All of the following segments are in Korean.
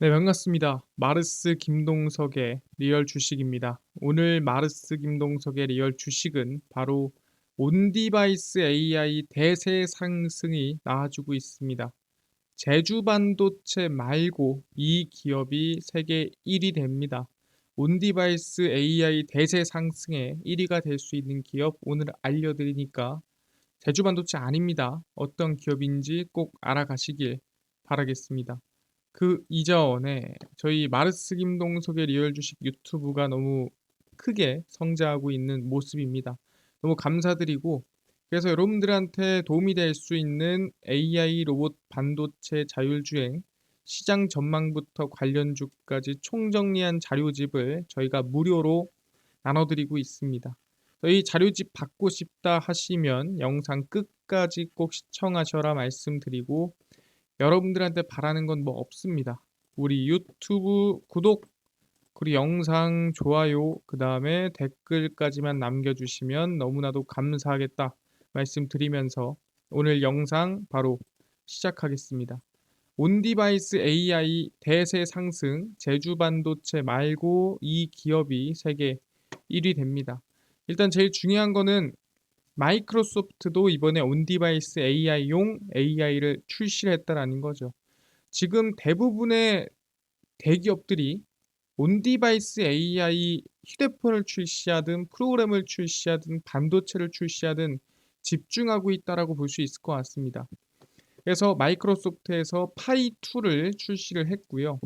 네, 반갑습니다. 마르스 김동석의 리얼 주식입니다. 오늘 마르스 김동석의 리얼 주식은 바로 온디바이스 AI 대세 상승이 나와주고 있습니다. 제주 반도체 말고 이 기업이 세계 1위 됩니다. 온디바이스 AI 대세 상승에 1위가 될 수 있는 기업 오늘 알려드리니까 제주 반도체 아닙니다. 어떤 기업인지 꼭 알아가시길 바라겠습니다. 그 이전에 저희 마르스 김동석의 리얼 주식 유튜브가 너무 크게 성장하고 있는 모습입니다. 너무 감사드리고 그래서 여러분들한테 도움이 될 수 있는 AI 로봇 반도체 자율주행 시장 전망부터 관련 주까지 총정리한 자료집을 저희가 무료로 나눠드리고 있습니다. 이 자료집 받고 싶다 하시면 영상 끝까지 꼭 시청하셔라 말씀드리고 여러분들한테 바라는 건 뭐 없습니다. 우리 유튜브 구독 그리고 영상 좋아요 그 다음에 댓글까지만 남겨주시면 너무나도 감사하겠다 말씀드리면서 오늘 영상 바로 시작하겠습니다. 온디바이스 AI 대세 상승 제주 반도체 말고 이 기업이 세계 1위 됩니다. 일단 제일 중요한 거는 마이크로소프트도 이번에 온디바이스 AI용 AI를 출시를 했다라는 거죠. 지금 대부분의 대기업들이 온디바이스 AI 휴대폰을 출시하든 프로그램을 출시하든 반도체를 출시하든 집중하고 있다라고 볼 수 있을 것 같습니다. 그래서 마이크로소프트에서 파이2를 출시를 했고요.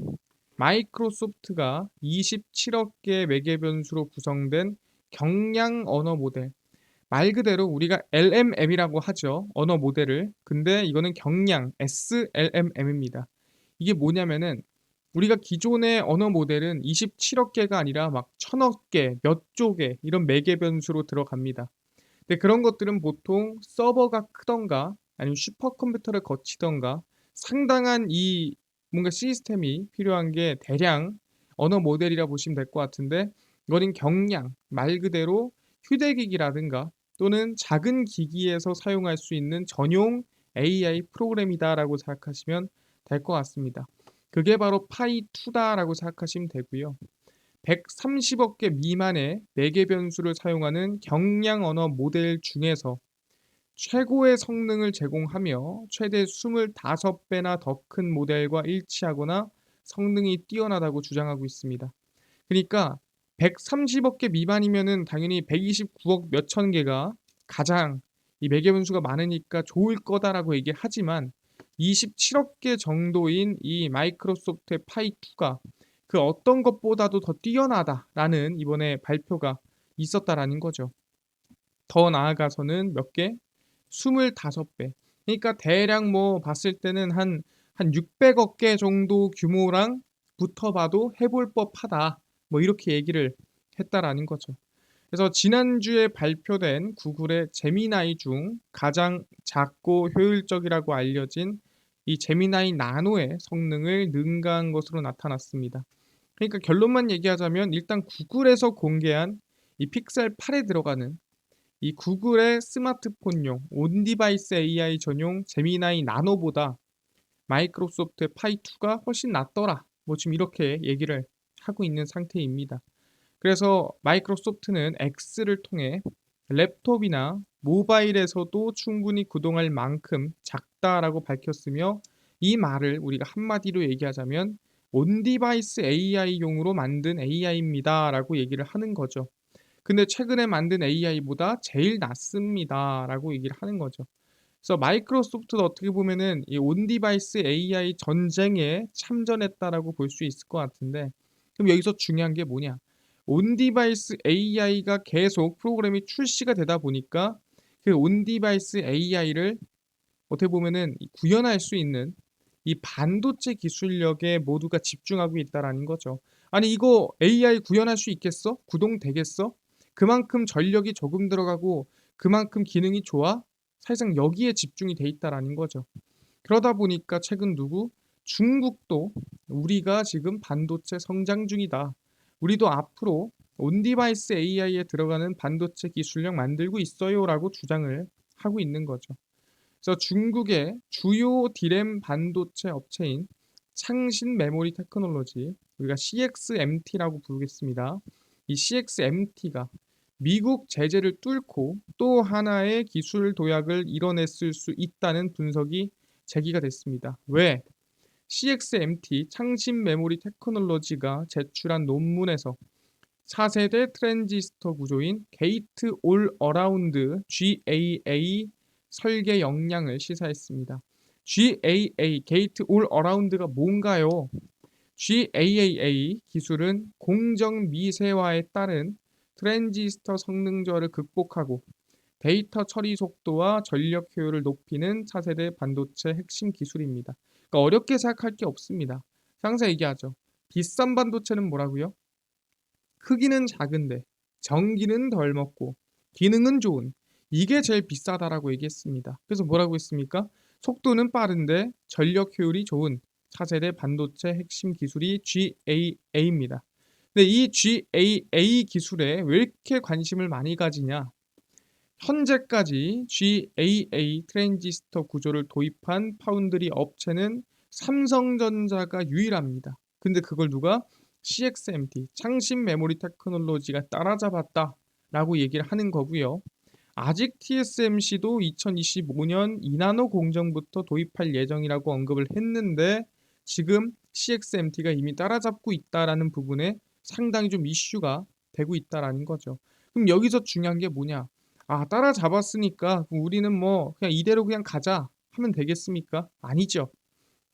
마이크로소프트가 27억 개의 매개 변수로 구성된 경량 언어 모델 말 그대로 우리가 LMM이라고 하죠. 언어 모델을. 근데 이거는 경량 SLMM입니다. 이게 뭐냐면은 우리가 기존의 언어 모델은 27억 개가 아니라 막 천억 개, 몇 조 개 이런 매개 변수로 들어갑니다. 근데 그런 것들은 보통 서버가 크던가 아니면 슈퍼컴퓨터를 거치던가 상당한 이 뭔가 시스템이 필요한 게 대량 언어 모델이라 보시면 될 것 같은데 이거는 경량 말 그대로 휴대기기라든가 또는 작은 기기에서 사용할 수 있는 전용 AI 프로그램이다라고 생각하시면 될 것 같습니다. 그게 바로 파이2다라고 생각하시면 되고요. 130억 개 미만의 4개 변수를 사용하는 경량 언어 모델 중에서 최고의 성능을 제공하며 최대 25배나 더 큰 모델과 일치하거나 성능이 뛰어나다고 주장하고 있습니다. 그러니까 130억 개 미만이면은 당연히 129억 몇천 개가 가장 이 매개 분수가 많으니까 좋을 거다라고 얘기하지만 27억 개 정도인 이 마이크로소프트의 파이2가 그 어떤 것보다도 더 뛰어나다라는 이번에 발표가 있었다라는 거죠. 더 나아가서는 몇 개? 25배. 그러니까 대략 뭐 봤을 때는 한, 한 600억 개 정도 규모랑 붙어봐도 해볼 법하다. 뭐 이렇게 얘기를 했다라는 거죠. 그래서 지난주에 발표된 구글의 제미나이 중 가장 작고 효율적이라고 알려진 이 제미나이 나노의 성능을 능가한 것으로 나타났습니다. 그러니까 결론만 얘기하자면 일단 구글에서 공개한 이 픽셀 8에 들어가는 이 구글의 스마트폰용 온디바이스 AI 전용 제미나이 나노보다 마이크로소프트의 파이2가 훨씬 낫더라. 뭐 지금 이렇게 얘기를 하고 있는 상태입니다. 그래서 마이크로소프트는 X를 통해 랩톱이나 모바일에서도 충분히 구동할 만큼 작다라고 밝혔으며 이 말을 우리가 한마디로 얘기하자면 온 디바이스 AI용으로 만든 AI입니다 라고 얘기를 하는 거죠. 근데 최근에 만든 AI보다 제일 낫습니다 라고 얘기를 하는 거죠. 그래서 마이크로소프트도 어떻게 보면은 이 온 디바이스 AI 전쟁에 참전했다라고 볼 수 있을 것 같은데 그럼 여기서 중요한 게 뭐냐? 온디바이스 AI가 계속 프로그램이 출시가 되다 보니까 그 온디바이스 AI를 어떻게 보면은 구현할 수 있는 이 반도체 기술력에 모두가 집중하고 있다라는 거죠. 아니 이거 AI 구현할 수 있겠어? 구동되겠어? 그만큼 전력이 조금 들어가고 그만큼 기능이 좋아? 사실상 여기에 집중이 돼 있다라는 거죠. 그러다 보니까 최근 누구? 중국도 우리가 지금 반도체 성장 중이다. 우리도 앞으로 온디바이스 AI에 들어가는 반도체 기술력 만들고 있어요라고 주장을 하고 있는 거죠. 그래서 중국의 주요 디램 반도체 업체인 창신 메모리 테크놀로지 우리가 CXMT라고 부르겠습니다. 이 CXMT가 미국 제재를 뚫고 또 하나의 기술 도약을 이뤄냈을 수 있다는 분석이 제기가 됐습니다. 왜? CXMT 창신 메모리 테크놀로지가 제출한 논문에서 4세대 트랜지스터 구조인 게이트 올 어라운드 GAA 설계 역량을 시사했습니다. GAA 게이트 올 어라운드가 뭔가요? GAAA 기술은 공정 미세화에 따른 트랜지스터 성능 저하를 극복하고 데이터 처리 속도와 전력 효율을 높이는 차세대 반도체 핵심 기술입니다. 그러니까 어렵게 생각할 게 없습니다. 항상 얘기하죠. 비싼 반도체는 뭐라고요? 크기는 작은데 전기는 덜 먹고 기능은 좋은 이게 제일 비싸다라고 얘기했습니다. 그래서 뭐라고 했습니까? 속도는 빠른데 전력 효율이 좋은 차세대 반도체 핵심 기술이 GAA입니다. 근데 이 GAA 기술에 왜 이렇게 관심을 많이 가지냐? 현재까지 GAA 트랜지스터 구조를 도입한 파운드리 업체는 삼성전자가 유일합니다. 근데 그걸 누가 CXMT 창신 메모리 테크놀로지가 따라잡았다 라고 얘기를 하는 거고요. 아직 TSMC도 2025년 이나노 공정부터 도입할 예정이라고 언급을 했는데 지금 CXMT가 이미 따라잡고 있다라는 부분에 상당히 좀 이슈가 되고 있다라는 거죠. 그럼 여기서 중요한 게 뭐냐? 아, 따라잡았으니까 우리는 뭐 그냥 이대로 그냥 가자 하면 되겠습니까? 아니죠.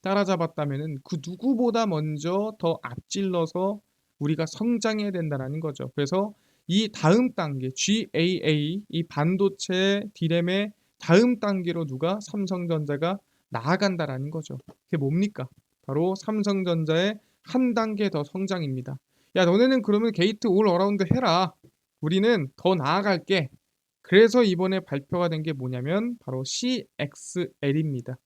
따라잡았다면은 그 누구보다 먼저 더 앞질러서 우리가 성장해야 된다라는 거죠. 그래서 이 다음 단계 GAA 이 반도체 디램의 다음 단계로 누가 삼성전자가 나아간다라는 거죠. 그게 뭡니까? 바로 삼성전자의 한 단계 더 성장입니다. 야, 너네는 그러면 게이트 올 어라운드 해라. 우리는 더 나아갈게. 그래서 이번에 발표가 된 게 뭐냐면 바로 CXL입니다.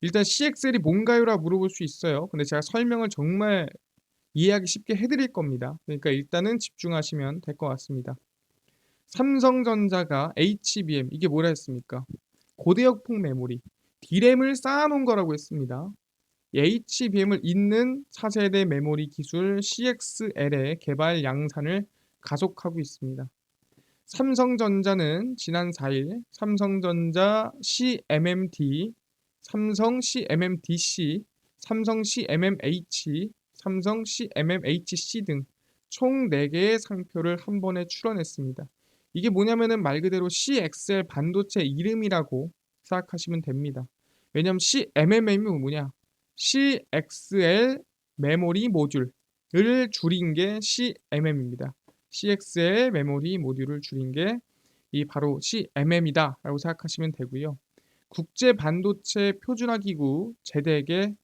일단 CXL이 뭔가요라 물어볼 수 있어요. 근데 제가 설명을 정말 이해하기 쉽게 해드릴 겁니다. 그러니까 일단은 집중하시면 될 것 같습니다. 삼성전자가 HBM 이게 뭐라 했습니까? 고대역폭 메모리 D램을 쌓아놓은 거라고 했습니다. HBM을 잇는 차세대 메모리 기술 CXL의 개발 양산을 가속하고 있습니다. 삼성전자는 지난 4일 삼성전자 CMMT, 삼성 CMMDC, 삼성 CMMH, 삼성 CMMHC 등 총 4개의 상표를 한 번에 출원했습니다. 이게 뭐냐면은 말 그대로 CXL 반도체 이름이라고 생각하시면 됩니다. 왜냐면 CMMM이 뭐냐? CXL 메모리 모듈을 줄인 게 CMM입니다. CXL 메모리 모듈을 줄인 게 이 바로 CMM이다 라고 생각하시면 되고요. 국제 반도체 표준화 기구 제덱의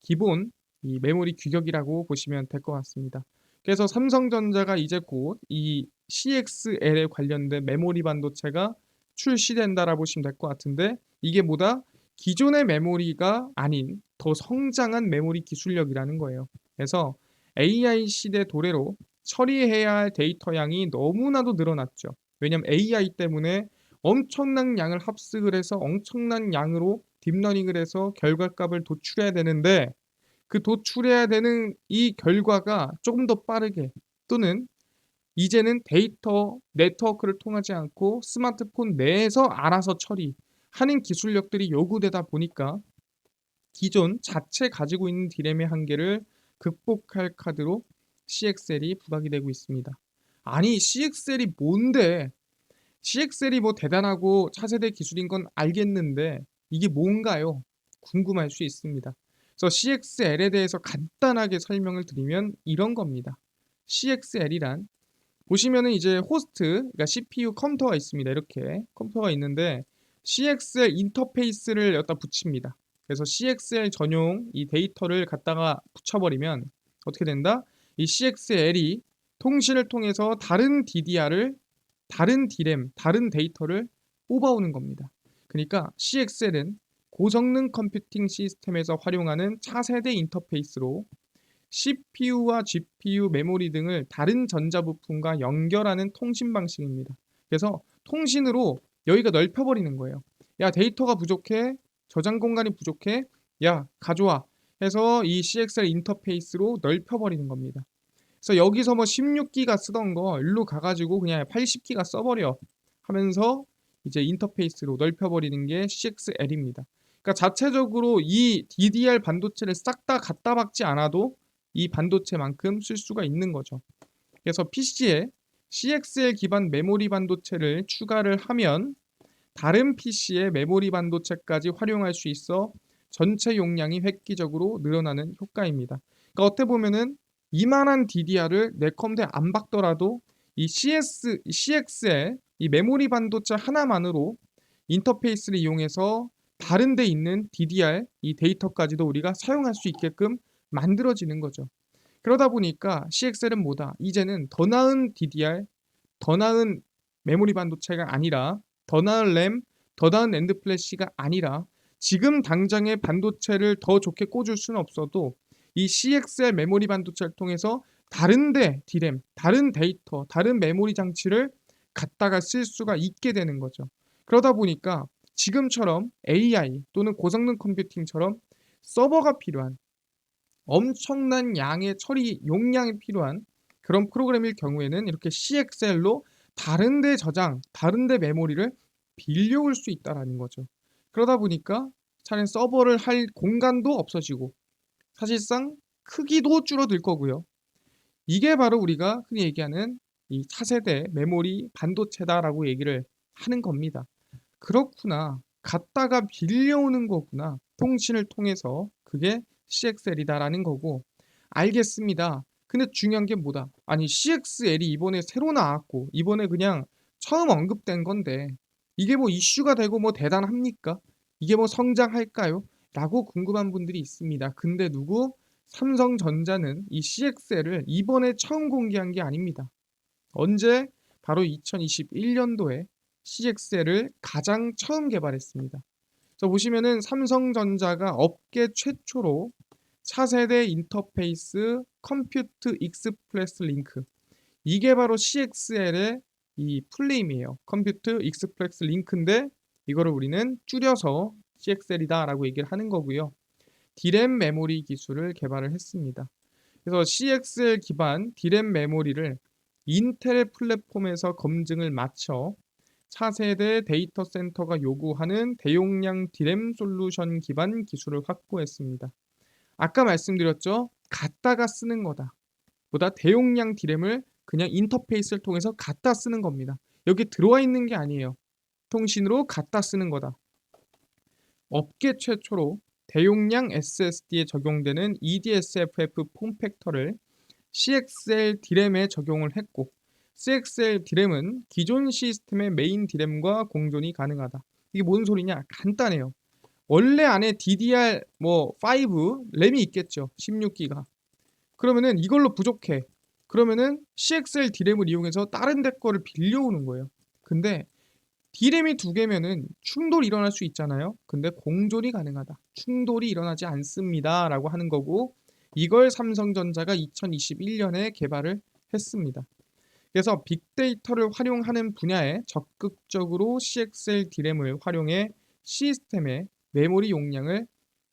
기본 이 메모리 규격이라고 보시면 될 것 같습니다. 그래서 삼성전자가 이제 곧 이 CXL에 관련된 메모리 반도체가 출시된다라고 보시면 될 것 같은데 이게 뭐다? 기존의 메모리가 아닌 더 성장한 메모리 기술력이라는 거예요. 그래서 AI 시대 도래로 처리해야 할 데이터 양이 너무나도 늘어났죠. 왜냐하면 AI 때문에 엄청난 양을 합숙을 해서 엄청난 양으로 딥러닝을 해서 결과값을 도출해야 되는데 그 도출해야 되는 이 결과가 조금 더 빠르게 또는 이제는 데이터 네트워크를 통하지 않고 스마트폰 내에서 알아서 처리하는 기술력들이 요구되다 보니까 기존 자체 가지고 있는 디램의 한계를 극복할 카드로 CXL이 부각이 되고 있습니다. 아니 CXL이 뭔데? CXL이 뭐 대단하고 차세대 기술인 건 알겠는데 이게 뭔가요? 궁금할 수 있습니다. 그래서 CXL에 대해서 간단하게 설명을 드리면 이런 겁니다. CXL이란 보시면은 이제 호스트, 그러니까 CPU 컴퓨터가 있습니다. 이렇게 컴퓨터가 있는데 CXL 인터페이스를 여기다 붙입니다. 그래서 CXL 전용 이 데이터를 갖다가 붙여버리면 어떻게 된다? 이 CXL이 통신을 통해서 다른 DDR을 다른 D램, 다른 데이터를 뽑아오는 겁니다. 그러니까 CXL은 고성능 컴퓨팅 시스템에서 활용하는 차세대 인터페이스로 CPU와 GPU, 메모리 등을 다른 전자부품과 연결하는 통신 방식입니다. 그래서 통신으로 여기가 넓혀버리는 거예요. 야 데이터가 부족해, 저장 공간이 부족해, 야 가져와. 해서 이 CXL 인터페이스로 넓혀버리는 겁니다. 그래서 여기서 뭐 16기가 쓰던 거 일로 가가지고 그냥 80기가 써버려 하면서 이제 인터페이스로 넓혀버리는 게 CXL입니다. 그러니까 자체적으로 이 DDR 반도체를 싹 다 갖다 박지 않아도 이 반도체만큼 쓸 수가 있는 거죠. 그래서 PC에 CXL 기반 메모리 반도체를 추가를 하면 다른 PC의 메모리 반도체까지 활용할 수 있어 전체 용량이 획기적으로 늘어나는 효과입니다. 그러니까 어떻게 보면은 이만한 DDR을 내 컴퓨터에 안 박더라도 이 CS, CX의 이 메모리 반도체 하나만으로 인터페이스를 이용해서 다른 데 있는 DDR 이 데이터까지도 우리가 사용할 수 있게끔 만들어지는 거죠. 그러다 보니까 CXL은 뭐다? 이제는 더 나은 DDR, 더 나은 메모리 반도체가 아니라 더 나은 램, 더 나은 엔드 플래시가 아니라 지금 당장의 반도체를 더 좋게 꽂을 수는 없어도 이 CXL 메모리 반도체를 통해서 다른데 D램, 다른 데이터, 다른 메모리 장치를 갖다가 쓸 수가 있게 되는 거죠. 그러다 보니까 지금처럼 AI 또는 고성능 컴퓨팅처럼 서버가 필요한 엄청난 양의 처리 용량이 필요한 그런 프로그램일 경우에는 이렇게 CXL로 다른데 저장, 다른데 메모리를 빌려올 수 있다라는 거죠. 그러다 보니까 차라리 서버를 할 공간도 없어지고 사실상 크기도 줄어들 거고요. 이게 바로 우리가 흔히 얘기하는 이 차세대 메모리 반도체다라고 얘기를 하는 겁니다. 그렇구나. 갖다가 빌려오는 거구나. 통신을 통해서 그게 CXL이다라는 거고 알겠습니다. 근데 중요한 게 뭐다? 아니 CXL이 이번에 새로 나왔고 이번에 그냥 처음 언급된 건데 이게 뭐 이슈가 되고 뭐 대단합니까? 이게 뭐 성장할까요? 라고 궁금한 분들이 있습니다. 근데 누구? 삼성전자는 이 CXL을 이번에 처음 공개한 게 아닙니다. 언제? 바로 2021년도에 CXL을 가장 처음 개발했습니다. 자 보시면은 삼성전자가 업계 최초로 차세대 인터페이스 컴퓨트 익스프레스 링크 이게 바로 CXL의 이 풀네임이에요. 컴퓨트 익스프레스 링크인데 이거를 우리는 줄여서 CXL이다 라고 얘기를 하는 거고요. D램 메모리 기술을 개발을 했습니다. 그래서 CXL 기반 D램 메모리를 인텔 플랫폼에서 검증을 마쳐 차세대 데이터 센터가 요구하는 대용량 D램 솔루션 기반 기술을 확보했습니다. 아까 말씀드렸죠? 갖다가 쓰는 거다. 보다 대용량 D램을 그냥 인터페이스를 통해서 갖다 쓰는 겁니다. 여기 들어와 있는 게 아니에요. 통신으로 갖다 쓰는 거다. 업계 최초로 대용량 SSD에 적용되는 EDSFF 폼팩터를 CXL D램에 적용을 했고 CXL D램은 기존 시스템의 메인 D램과 공존이 가능하다. 이게 뭔 소리냐? 간단해요. 원래 안에 DDR 뭐 5 램이 있겠죠. 16기가. 그러면은 이걸로 부족해. 그러면은 CXL D램을 이용해서 다른 데 거를 빌려오는 거예요. 근데 D램이 두 개면은 충돌이 일어날 수 있잖아요. 근데 공존이 가능하다. 충돌이 일어나지 않습니다. 라고 하는 거고 이걸 삼성전자가 2021년에 개발을 했습니다. 그래서 빅데이터를 활용하는 분야에 적극적으로 CXL D램을 활용해 시스템의 메모리 용량을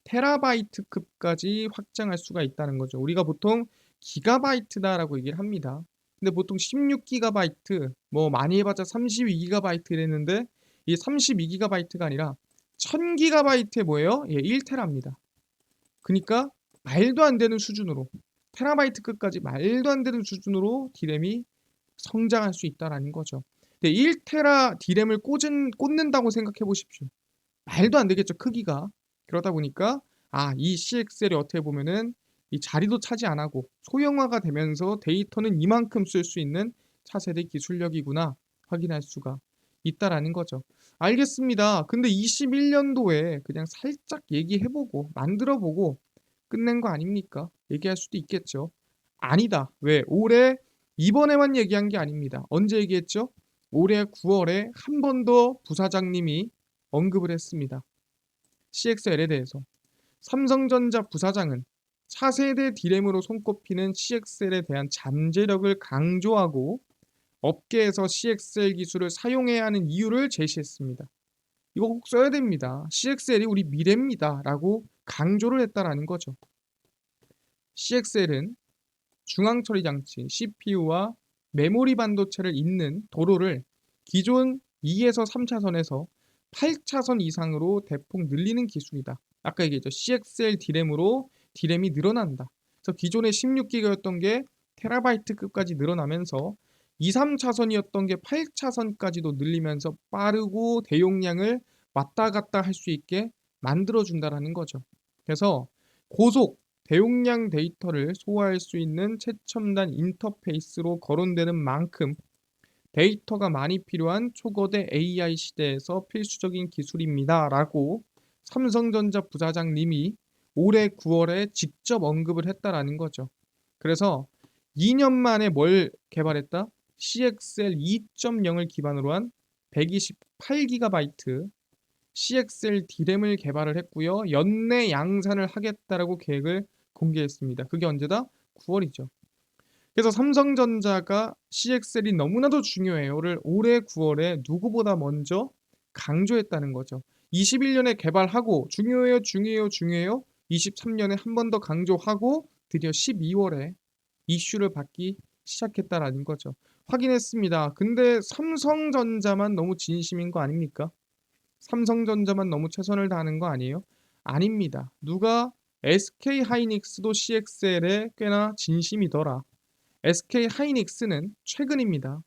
테라바이트급까지 확장할 수가 있다는 거죠. 우리가 보통 기가바이트다라고 얘기를 합니다. 근데 보통 16기가바이트, 뭐 많이 해봤자 32기가바이트 이랬는데 이 32기가바이트가 아니라 1000기가바이트에 뭐예요? 예, 1테라입니다. 그러니까 말도 안 되는 수준으로 테라바이트급까지 말도 안 되는 수준으로 D램이 성장할 수 있다라는 거죠. 근데 1테라 D램을 꽂은, 꽂는다고 생각해 보십시오. 말도 안 되겠죠, 크기가. 그러다 보니까 아, 이 CXL이 어떻게 보면은 이 자리도 차지 안 하고 소형화가 되면서 데이터는 이만큼 쓸 수 있는 차세대 기술력이구나 확인할 수가 있다라는 거죠. 알겠습니다. 근데 21년도에 그냥 살짝 얘기해보고 만들어보고 끝낸 거 아닙니까? 얘기할 수도 있겠죠. 아니다. 왜? 올해 이번에만 얘기한 게 아닙니다. 언제 얘기했죠? 올해 9월에 한 번 더 부사장님이 언급을 했습니다. CXL에 대해서. 삼성전자 부사장은 차세대 D램으로 손꼽히는 CXL에 대한 잠재력을 강조하고 업계에서 CXL 기술을 사용해야 하는 이유를 제시했습니다. 이거 꼭 써야 됩니다. CXL이 우리 미래입니다. 라고 강조를 했다라는 거죠. CXL은 중앙 처리 장치 CPU와 메모리 반도체를 잇는 도로를 기존 2에서 3차선에서 8차선 이상으로 대폭 늘리는 기술이다. 아까 얘기했죠. CXL D램으로 D램이 늘어난다. 그래서 기존에 16기가였던 게 테라바이트급까지 늘어나면서 2, 3차선이었던 게 8차선까지도 늘리면서 빠르고 대용량을 왔다 갔다 할 수 있게 만들어준다라는 거죠. 그래서 고속 대용량 데이터를 소화할 수 있는 최첨단 인터페이스로 거론되는 만큼 데이터가 많이 필요한 초거대 AI 시대에서 필수적인 기술입니다. 라고 삼성전자 부사장님이 올해 9월에 직접 언급을 했다라는 거죠. 그래서 2년 만에 뭘 개발했다? CXL 2.0을 기반으로 한 128GB CXL D램을 개발을 했고요. 연내 양산을 하겠다라고 계획을 공개했습니다. 그게 언제다? 9월이죠. 그래서 삼성전자가 CXL이 너무나도 중요해요를 올해 9월에 누구보다 먼저 강조했다는 거죠. 21년에 개발하고 중요해요, 중요해요, 중요해요. 23년에 한 번 더 강조하고 드디어 12월에 이슈를 받기 시작했다라는 거죠. 확인했습니다. 근데 삼성전자만 너무 진심인 거 아닙니까? 삼성전자만 너무 최선을 다하는 거 아니에요? 아닙니다. 누가 SK 하이닉스도 CXL에 꽤나 진심이더라. SK 하이닉스는 최근입니다.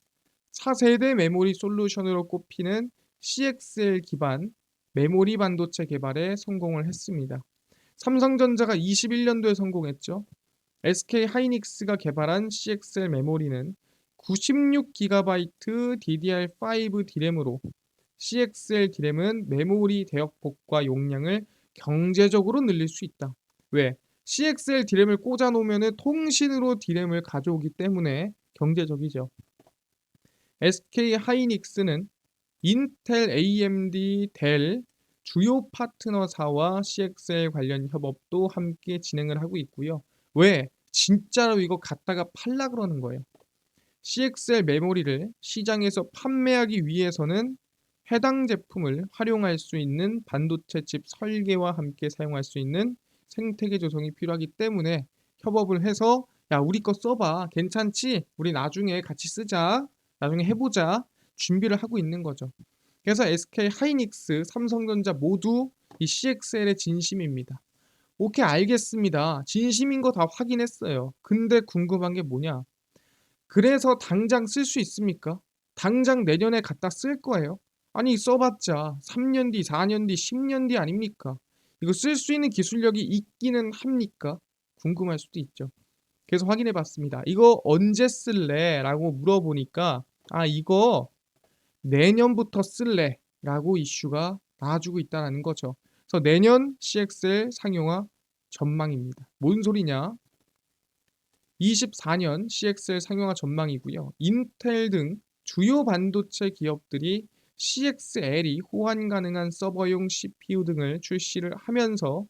4세대 메모리 솔루션으로 꼽히는 CXL 기반 메모리 반도체 개발에 성공을 했습니다. 삼성전자가 21년도에 성공했죠. SK 하이닉스가 개발한 CXL 메모리는 96GB DDR5 D램으로 CXL D램은 메모리 대역폭과 용량을 경제적으로 늘릴 수 있다. 왜? CXL D램을 꽂아 놓으면 통신으로 D램을 가져오기 때문에 경제적이죠. SK 하이닉스는 인텔, AMD, 델 주요 파트너사와 CXL 관련 협업도 함께 진행을 하고 있고요. 왜? 진짜로 이거 갖다가 팔라 그러는 거예요. CXL 메모리를 시장에서 판매하기 위해서는 해당 제품을 활용할 수 있는 반도체 칩 설계와 함께 사용할 수 있는 생태계 조성이 필요하기 때문에 협업을 해서 야 우리 거 써봐 괜찮지? 우리 나중에 같이 쓰자 나중에 해보자 준비를 하고 있는 거죠. 그래서 SK 하이닉스, 삼성전자 모두 이 CXL의 진심입니다. 오케이 알겠습니다. 진심인 거 다 확인했어요. 근데 궁금한 게 뭐냐? 그래서 당장 쓸 수 있습니까? 당장 내년에 갖다 쓸 거예요. 아니 써봤자 3년 뒤, 4년 뒤, 10년 뒤 아닙니까? 이거 쓸 수 있는 기술력이 있기는 합니까? 궁금할 수도 있죠. 그래서 확인해 봤습니다. 이거 언제 쓸래? 라고 물어보니까 아 이거 내년부터 쓸래? 라고 이슈가 나와주고 있다는 거죠. 그래서 내년 CXL 상용화 전망입니다. 뭔 소리냐? 24년 CXL 상용화 전망이고요. 인텔 등 주요 반도체 기업들이 CXL이 호환 가능한 서버용 CPU 등을 출시를 하면서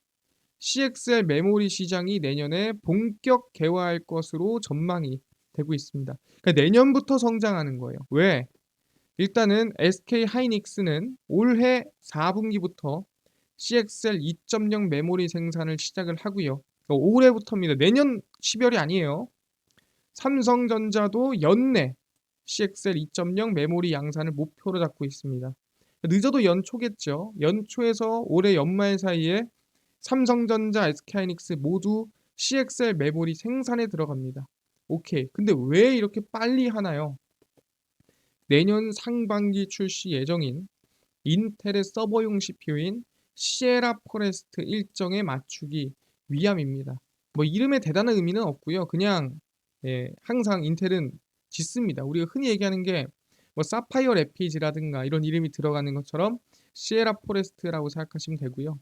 CXL 메모리 시장이 내년에 본격 개화할 것으로 전망이 되고 있습니다. 그러니까 내년부터 성장하는 거예요. 왜? 일단은 SK 하이닉스는 올해 4분기부터 CXL 2.0 메모리 생산을 시작을 하고요. 그러니까 올해부터입니다. 내년 12월이 아니에요. 삼성전자도 연내 CXL 2.0 메모리 양산을 목표로 잡고 있습니다. 늦어도 연초겠죠. 연초에서 올해 연말 사이에 삼성전자, SK하이닉스 모두 CXL 메모리 생산에 들어갑니다. 오케이. 근데 왜 이렇게 빨리 하나요? 내년 상반기 출시 예정인 인텔의 서버용 CPU인 시에라 포레스트 일정에 맞추기 위함입니다. 뭐 이름에 대단한 의미는 없고요. 그냥 예, 항상 인텔은 짓습니다. 우리가 흔히 얘기하는 게 뭐 사파이어 레피지라든가 이런 이름이 들어가는 것처럼 시에라 포레스트라고 생각하시면 되고요.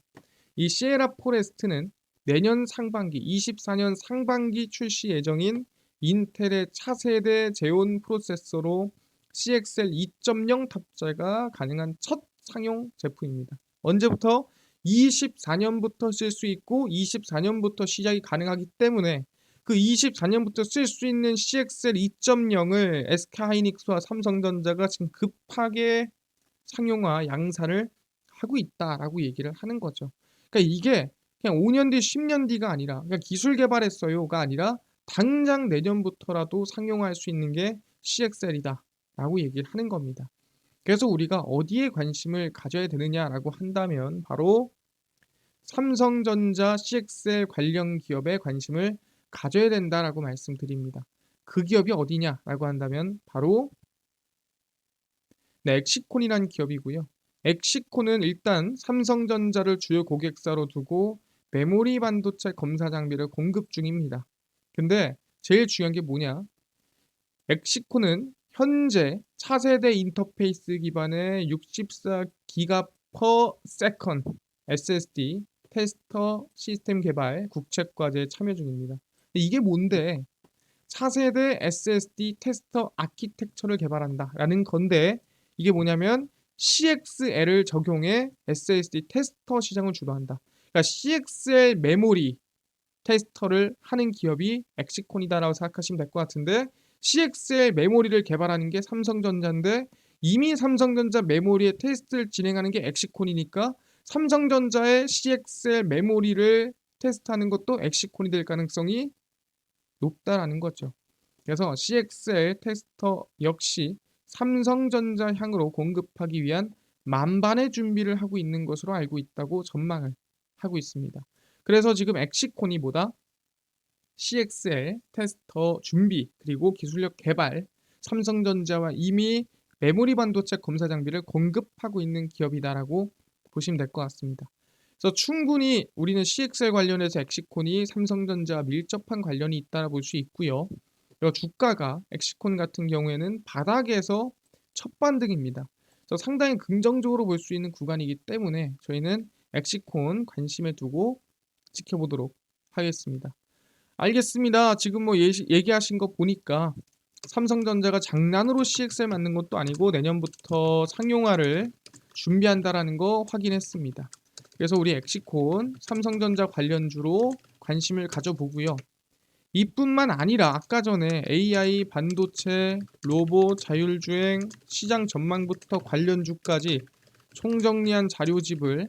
이 시에라 포레스트는 내년 상반기 24년 상반기 출시 예정인 인텔의 차세대 제온 프로세서로 CXL 2.0 탑재가 가능한 첫 상용 제품입니다. 언제부터? 24년부터 쓸 수 있고 24년부터 시작이 가능하기 때문에 그 24년부터 쓸 수 있는 CXL 2.0을 SK하이닉스와 삼성전자가 지금 급하게 상용화 양산을 하고 있다라고 얘기를 하는 거죠. 그러니까 이게 그냥 5년 뒤, 10년 뒤가 아니라 그냥 기술 개발했어요가 아니라 당장 내년부터라도 상용화할 수 있는 게 CXL이다 라고 얘기를 하는 겁니다. 그래서 우리가 어디에 관심을 가져야 되느냐라고 한다면 바로 삼성전자 CXL 관련 기업에 관심을 가져야 된다라고 말씀드립니다. 그 기업이 어디냐라고 한다면 바로 네, 엑시콘이라는 기업이고요. 엑시콘은 일단 삼성전자를 주요 고객사로 두고 메모리 반도체 검사 장비를 공급 중입니다. 근데 제일 중요한 게 뭐냐? 엑시콘은 현재 차세대 인터페이스 기반의 64기가 per second SSD 테스터 시스템 개발 국책 과제에 참여 중입니다. 이게 뭔데? 차세대 SSD 테스터 아키텍처를 개발한다라는 건데 이게 뭐냐면 CXL을 적용해 SSD 테스터 시장을 주도한다. 그러니까 CXL 메모리 테스터를 하는 기업이 엑시콘이다라고 생각하시면 될 것 같은데 CXL 메모리를 개발하는 게 삼성전자인데 이미 삼성전자 메모리의 테스트를 진행하는 게 엑시콘이니까 삼성전자의 CXL 메모리를 테스트하는 것도 엑시콘이 될 가능성이 높다라는 거죠. 그래서 CXL 테스터 역시 삼성전자 향으로 공급하기 위한 만반의 준비를 하고 있는 것으로 알고 있다고 전망을 하고 있습니다. 그래서 지금 엑시콘이 보다 CXL 테스터 준비 그리고 기술력 개발 삼성전자와 이미 메모리 반도체 검사 장비를 공급하고 있는 기업이다라고 보시면 될 것 같습니다. 그래서 충분히 우리는 CXL 관련해서 엑시콘이 삼성전자와 밀접한 관련이 있다고 볼수 있고요. 그리고 주가가 엑시콘 같은 경우에는 바닥에서 첫 반등입니다. 그래서 상당히 긍정적으로 볼 수 있는 구간이기 때문에 저희는 엑시콘 관심에 두고 지켜보도록 하겠습니다. 알겠습니다. 지금 뭐 예시, 얘기하신 거 보니까 삼성전자가 장난으로 CXL 만든 것도 아니고 내년부터 상용화를 준비한다라는 거 확인했습니다. 그래서 우리 엑시콘 삼성전자 관련주로 관심을 가져보고요. 이뿐만 아니라 아까 전에 AI, 반도체, 로봇, 자율주행, 시장 전망부터 관련주까지 총정리한 자료집을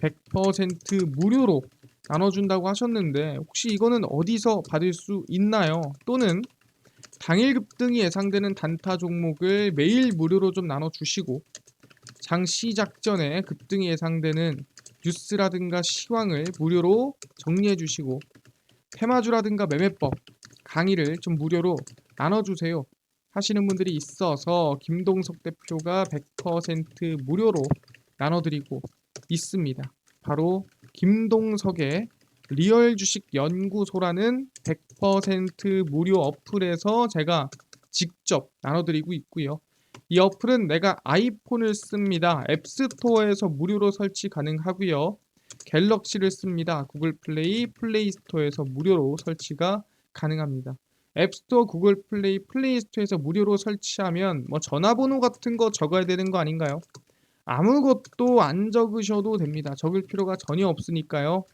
100% 무료로 나눠준다고 하셨는데 혹시 이거는 어디서 받을 수 있나요? 또는 당일 급등이 예상되는 단타 종목을 매일 무료로 좀 나눠주시고 장 시작 전에 급등이 예상되는 뉴스라든가 시황을 무료로 정리해 주시고 테마주라든가 매매법 강의를 좀 무료로 나눠주세요 하시는 분들이 있어서 김동석 대표가 100% 무료로 나눠드리고 있습니다. 바로 김동석의 리얼 주식 연구소라는 100% 무료 어플에서 제가 직접 나눠드리고 있고요. 이 어플은 내가 아이폰을 씁니다. 앱스토어에서 무료로 설치 가능하고요. 갤럭시를 씁니다. 구글 플레이, 플레이 스토어에서 무료로 설치가 가능합니다. 앱스토어, 구글 플레이, 플레이 스토어에서 무료로 설치하면 뭐 전화번호 같은 거 적어야 되는 거 아닌가요? 아무것도 안 적으셔도 됩니다. 적을 필요가 전혀 없으니까요.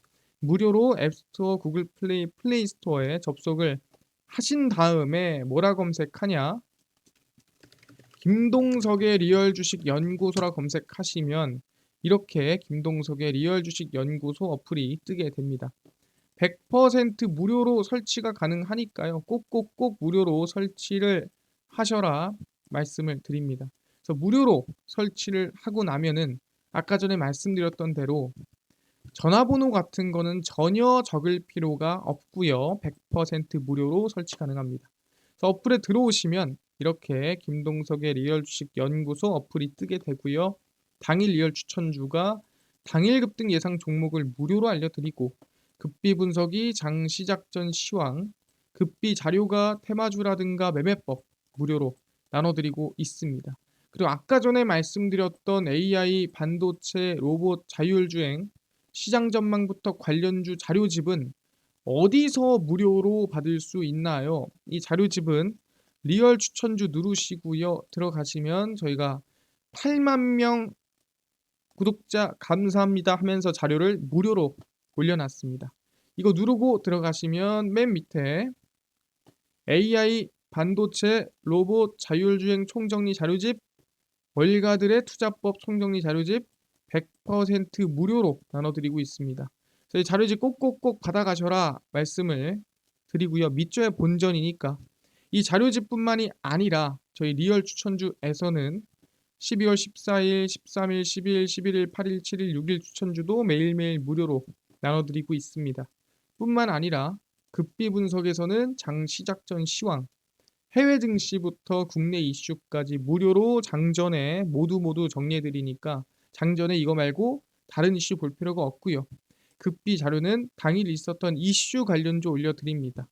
무료로 앱스토어, 구글 플레이, 플레이 스토어에 접속을 하신 다음에 뭐라 검색하냐? 김동석의 리얼 주식 연구소라 검색하시면 이렇게 김동석의 리얼 주식 연구소 어플이 뜨게 됩니다. 100% 무료로 설치가 가능하니까요. 꼭꼭꼭 무료로 설치를 하셔라 말씀을 드립니다. 그래서 무료로 설치를 하고 나면은 아까 전에 말씀드렸던 대로 전화번호 같은 거는 전혀 적을 필요가 없고요. 100% 무료로 설치 가능합니다. 그래서 어플에 들어오시면 이렇게 김동석의 리얼 주식 연구소 어플이 뜨게 되고요. 당일 리얼 추천주가 당일 급등 예상 종목을 무료로 알려드리고 급비 분석이 장 시작 전 시황, 급비 자료가 테마주라든가 매매법 무료로 나눠드리고 있습니다. 그리고 아까 전에 말씀드렸던 AI, 반도체, 로봇, 자율주행 시장 전망부터 관련주 자료집은 어디서 무료로 받을 수 있나요? 이 자료집은 리얼 추천주 누르시고요. 들어가시면 저희가 8만 명 구독자 감사합니다 하면서 자료를 무료로 올려놨습니다. 이거 누르고 들어가시면 맨 밑에 AI, 반도체, 로봇, 자율주행 총정리 자료집, 월가들의 투자법 총정리 자료집 100% 무료로 나눠드리고 있습니다. 저희 자료집 꼭꼭꼭 받아가셔라 말씀을 드리고요. 밑줘야 본전이니까 이 자료집뿐만이 아니라 저희 리얼 추천주에서는 12월 14일, 13일, 10일, 11일, 8일, 7일, 6일 추천주도 매일매일 무료로 나눠드리고 있습니다. 뿐만 아니라 급비 분석에서는 장 시작 전 시황, 해외 증시부터 국내 이슈까지 무료로 장전에 모두 모두 정리해드리니까 장전에 이거 말고 다른 이슈 볼 필요가 없고요. 급비 자료는 당일 있었던 이슈 관련주 올려드립니다.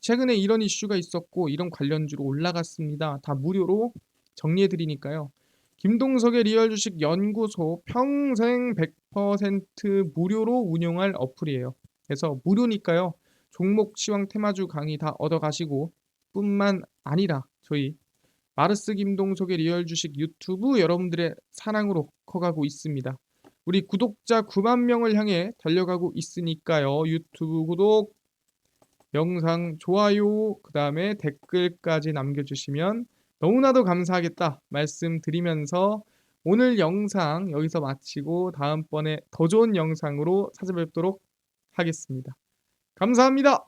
최근에 이런 이슈가 있었고 이런 관련주로 올라갔습니다. 다 무료로 정리해드리니까요. 김동석의 리얼 주식 연구소 평생 100% 무료로 운영할 어플이에요. 그래서 무료니까요. 종목 시황 테마주 강의 다 얻어가시고 뿐만 아니라 저희 마르스 김동석의 리얼 주식 유튜브 여러분들의 사랑으로 커가고 있습니다. 우리 구독자 9만 명을 향해 달려가고 있으니까요. 유튜브 구독, 영상 좋아요, 그 다음에 댓글까지 남겨주시면 너무나도 감사하겠다 말씀드리면서 오늘 영상 여기서 마치고 다음번에 더 좋은 영상으로 찾아뵙도록 하겠습니다. 감사합니다.